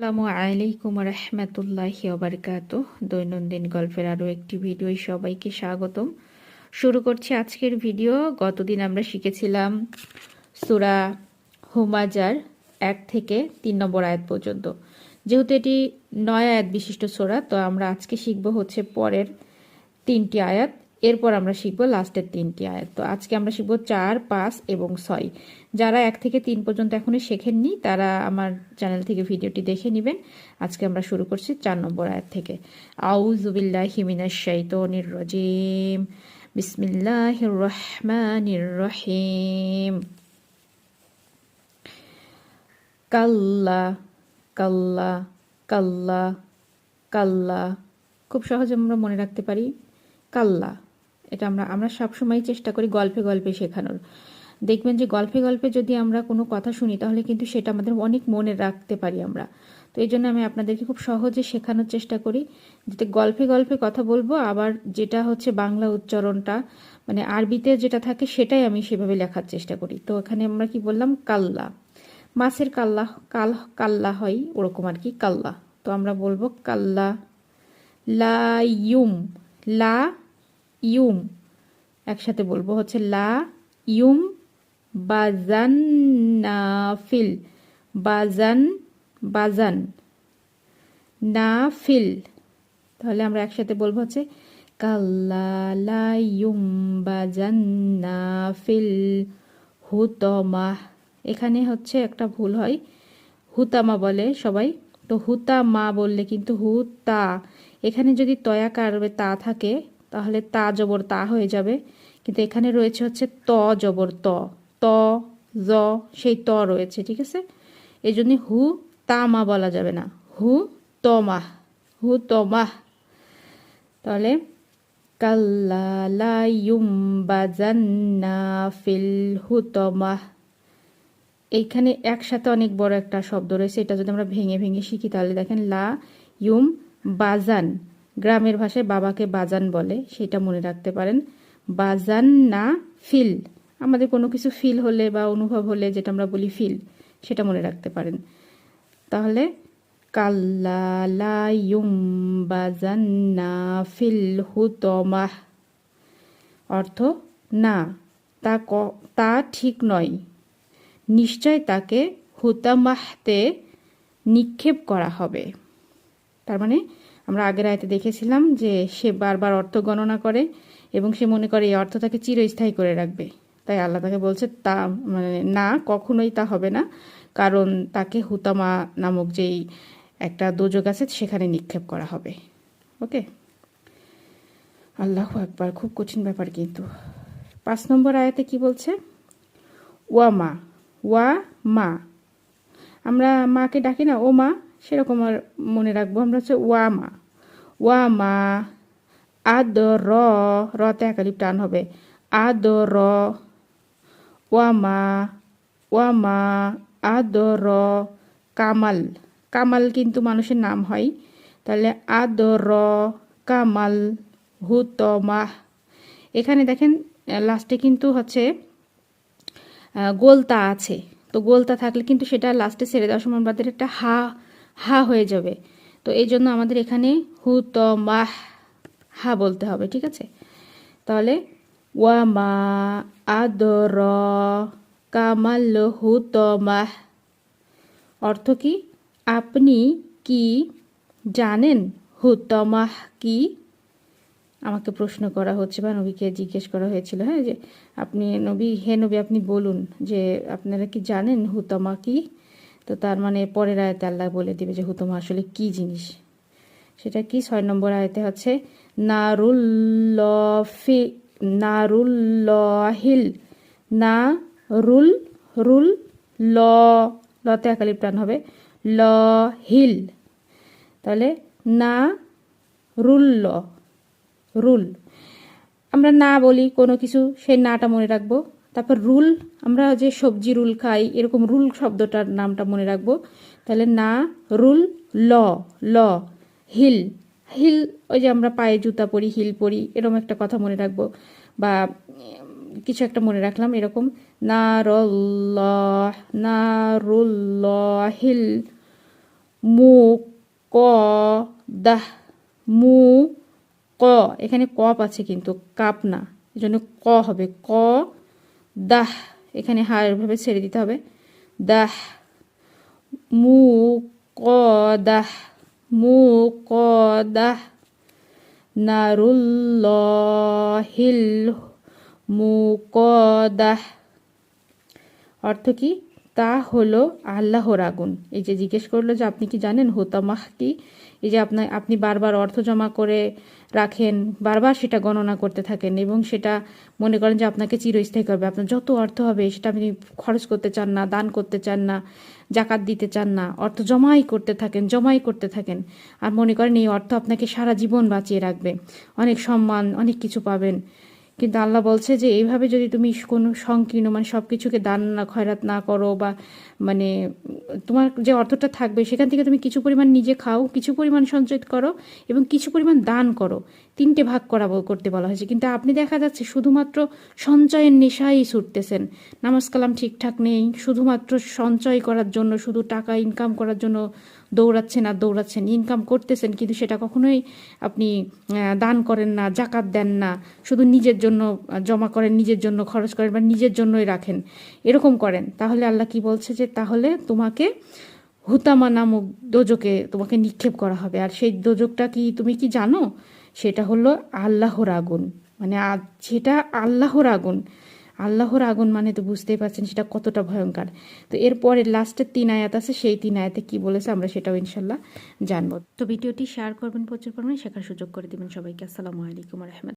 আসসালামু আলাইকুম রহমতুল্লাহি ওবরকাত দৈনন্দিন গল্পের আরও একটি ভিডিও সবাইকে স্বাগতম। শুরু করছি আজকের ভিডিও। গতদিন আমরা শিখেছিলাম সুরা হুমাজার এক থেকে তিন নম্বর আয়াত পর্যন্ত। যেহেতু এটি নয় আয়াত বিশিষ্ট সোরা, তো আমরা আজকে শিখব হচ্ছে পরের তিনটি আয়াত। এরপর আমরা শিখব লাস্টের তিনটি আয়াত। তো আজকে আমরা শিখব চার, পাঁচ এবং ছয়। যারা এক থেকে তিন পর্যন্ত এখনও শেখেননি, তারা আমার চ্যানেল থেকে ভিডিওটি দেখে নেবেন। আজকে আমরা শুরু করছি চার নম্বর আয়াত থেকে। আউজুবিল্লাহ হিমিনাশ শাইতানির রাজিম। বিসমিল্লাহির রহমানির রহিম। কাল্লা কাল্লা কাল্লা কাল্লা। খুব সহজে আমরা মনে রাখতে পারি কাল্লা। এটা আমরা আমরা সবসময় চেষ্টা করি গল্পে গল্পে শেখানোর। দেখবেন যে গল্পে গল্পে যদি আমরা কোনো কথা শুনি, তাহলে কিন্তু সেটা আমাদের অনেক মনে রাখতে পারি আমরা। তো এই জন্য আমি আপনাদেরকে খুব সহজে শেখানোর চেষ্টা করি, যাতে গল্পে গল্পে কথা বলব, আবার যেটা হচ্ছে বাংলা উচ্চারণটা মানে আরবিতে যেটা থাকে সেটাই আমি সেভাবে লেখার চেষ্টা করি। তো এখানে আমরা কি বললাম? কাল্লা। মাছের কাল্লা, কাল, কাল্লা হয় ওরকম আর কি, কাল্লা। তো আমরা বলব কাল্লা। লা ইউম লা ইউম, একসাথে বলব, হচ্ছে লা ইউম বাজান নাফিল বাজান বাজান নাফিল তাহলে আমরা একসাথে বলব হচ্ছে কাল্লা ইউম বাজান নাফিল হুতমা। এখানে হচ্ছে একটা ভুল হয়, হুতামা বলে সবাই। তো হুতামা বললে কিন্তু হুতা। এখানে যদি তয়া কারবে তা থাকে তাহলে তা জবর তা হয়ে যাবে। কিন্তু এখানে রয়েছে হচ্ছে ত জবর ত। ত, জ, সেই ত রয়েছে, ঠিক আছে? এই জন্য হু তামা বলা যাবে না। হু তমা হু তমা তাহলে ফিল এইখানে একসাথে অনেক বড় একটা শব্দ রয়েছে। এটা যদি আমরা ভেঙে ভেঙে শিখি, তাহলে দেখেন লা ইউম বাজান গ্রামের ভাষায় বাবাকে বাজান বলে, সেটা মনে রাখতে পারেন। বাজান না ফিল। আমাদের কোনো কিছু ফিল হলে বা অনুভব হলে যেটা আমরা বলি ফিল, সেটা মনে রাখতে পারেন। তাহলে কাল্লালাইম বাজান না ফিল হুতমাহ অর্থ, না, তা ক, তা ঠিক নয়। নিশ্চয় তাকে হুতামাহতে নিক্ষেপ করা হবে। তার মানে আমরা আগের আয়তে দেখেছিলাম যে সে বারবার অর্থ গণনা করে এবং সে মনে করে এই অর্থ তাকে চিরস্থায়ী করে রাখবে। তাই আল্লাহ তাকে বলছে, তা মানে না, কখনোই তা হবে না। কারণ তাকে হুতামা নামক যেই একটা দোজক আছে, সেখানে নিক্ষেপ করা হবে। ওকে? আল্লাহ একবার খুব কঠিন ব্যাপার কিন্তু। পাঁচ নম্বর আয়াতে কি বলছে? ওয়া মা ওয়া মা। আমরা মাকে ডাকি না, ও মা। সেরকম আর মনে রাখব। আমরা হচ্ছে ওয়ামা। ওয়ামা ওয়া আদ র রতে একালিপ টান হবে। আদ র ওয়া মা ওয়া মা আদ র কামাল। কামাল কিন্তু মানুষের নাম হয়। তাহলে আদ র কামাল, হুতমা। এখানে দেখেন লাস্টে কিন্তু হচ্ছে গোলতা আছে। তো গোলতা থাকলে কিন্তু সেটা লাস্টে ছেড়ে দেওয়ার সময় আমাদের একটা হা হা হয়ে যাবে। তো এই জন্য আমাদের এখানে হু, ত মাহ হা বলতে হবে, ঠিক আছে? তাহলে ওয়া, মা আদর কামাল হু, ত মাহ অর্থ কি? আপনি কি জানেন হুতমাহ কি? আমাকে প্রশ্ন করা হচ্ছে বা নবীকে জিজ্ঞেস করা হয়েছিল হ্যাঁ যে আপনি নবী, হে নবী, আপনি বলুন যে আপনারা কি জানেন হুতমা কি? তো তার মানে পরের আয়তে আল্লাহ বলে দিবে যে, হুতমা আসলে কি জিনিস? সেটা কি? ছয় নম্বর আয়তে হচ্ছে নারুল্লফি, নারুল্লহিল না রুল রুল ল লতে একালি প্রাণ হবে ল হিল তাহলে না রুল ল রুল আমরা না বলি কোনো কিছু সেই নাটা মনে রাখব। তারপর রুল, আমরা যে সবজি রুল খাই, এরকম রুল শব্দটার নামটা মনে রাখব। তাহলে না, rule, law law, hill hill, ওই যে আমরা পায়ে জুতা পরি, হিল পরি, এরকম একটা কথা মনে রাখব। বা কিছু একটা মনে রাখলাম, এরকম না রল না রুল ল হিল, মু, ক, দাহ, মু, ক। এখানে কপ আছে কিন্তু, কাপ না এই জন্য ক হবে। ক দাহ, এখানে হাড়ভাবে ছেড়ে দিতে হবে। দাহ, মু, ক, দাহ, মু, ক, দাহ, নারুল্লাহিল মুকদাহ অর্থ কি? তা হলো আল্লাহর আগুন। এই যে জিজ্ঞেস করল যে আপনি কি জানেন হোতামাহ কি? এই যে আপনার আপনি বারবার অর্থ জমা করে রাখেন, বারবার সেটা গণনা করতে থাকেন এবং সেটা মনে করেন যে আপনাকে চিরস্থায়ী করবে। আপনার যত অর্থ হবে সেটা আপনি খরচ করতে চান না, দান করতে চান না, জাকাত দিতে চান না, অর্থ জমাই করতে থাকেন, জমাই করতে থাকেন। আর মনে করেন এই অর্থ আপনাকে সারা জীবন বাঁচিয়ে রাখবে। অনেক সম্মান, অনেক কিছু পাবেন। কিন্তু আল্লাহ বলছে যে, এইভাবে যদি তুমি কোনো সংকীর্ণ মানে সব কিছুকে দান না, খয়রাত না করো বা মানে তোমার যে অর্থটা থাকবে, সেখান থেকে তুমি কিছু পরিমাণ নিজে খাও, কিছু পরিমাণ সঞ্চয় করো এবং কিছু পরিমাণ দান করো। তিনটে ভাগ করা করতে বলা হয়েছে। কিন্তু আপনি দেখা যাচ্ছে শুধুমাত্র সঞ্চয়ের নেশাই ছুটতেছেন। নামাজ কালাম ঠিকঠাক নেই, শুধুমাত্র সঞ্চয় করার জন্য, শুধু টাকা ইনকাম করার জন্য দৌড়াচ্ছেন আর দৌড়াচ্ছেন ইনকাম করতেছেন, কিন্তু সেটা কখনোই আপনি দান করেন না, জাকাত দেন না, শুধু নিজের জন্য জমা করেন, নিজের জন্য খরচ করেন বা নিজের জন্যই রাখেন। এরকম করেন। তাহলে আল্লাহ কি বলছে যে তাহলে তোমাকে হুতামা নামক দোজকে তোমাকে নিক্ষেপ করা হবে। আর সেই দোজকটা কি তুমি কি জানো? সেটা হলো আল্লাহর আগুন। মানে সেটা আল্লাহর আগুন। আল্লাহর আগুন মানে তো বুঝতেই পারছেন সেটা কতটা ভয়ঙ্কর। তো এরপরে লাস্টের তিন আয়াত আছে, সেই তিন আয়াতে কি বলেছে আমরা সেটাও ইনশাল্লাহ জানব। তো ভিডিওটি শেয়ার করবেন, প্রচুর পরিমাণে শেখার সুযোগ করে দিবেন সবাইকে। আসসালামু আলাইকুম রহমত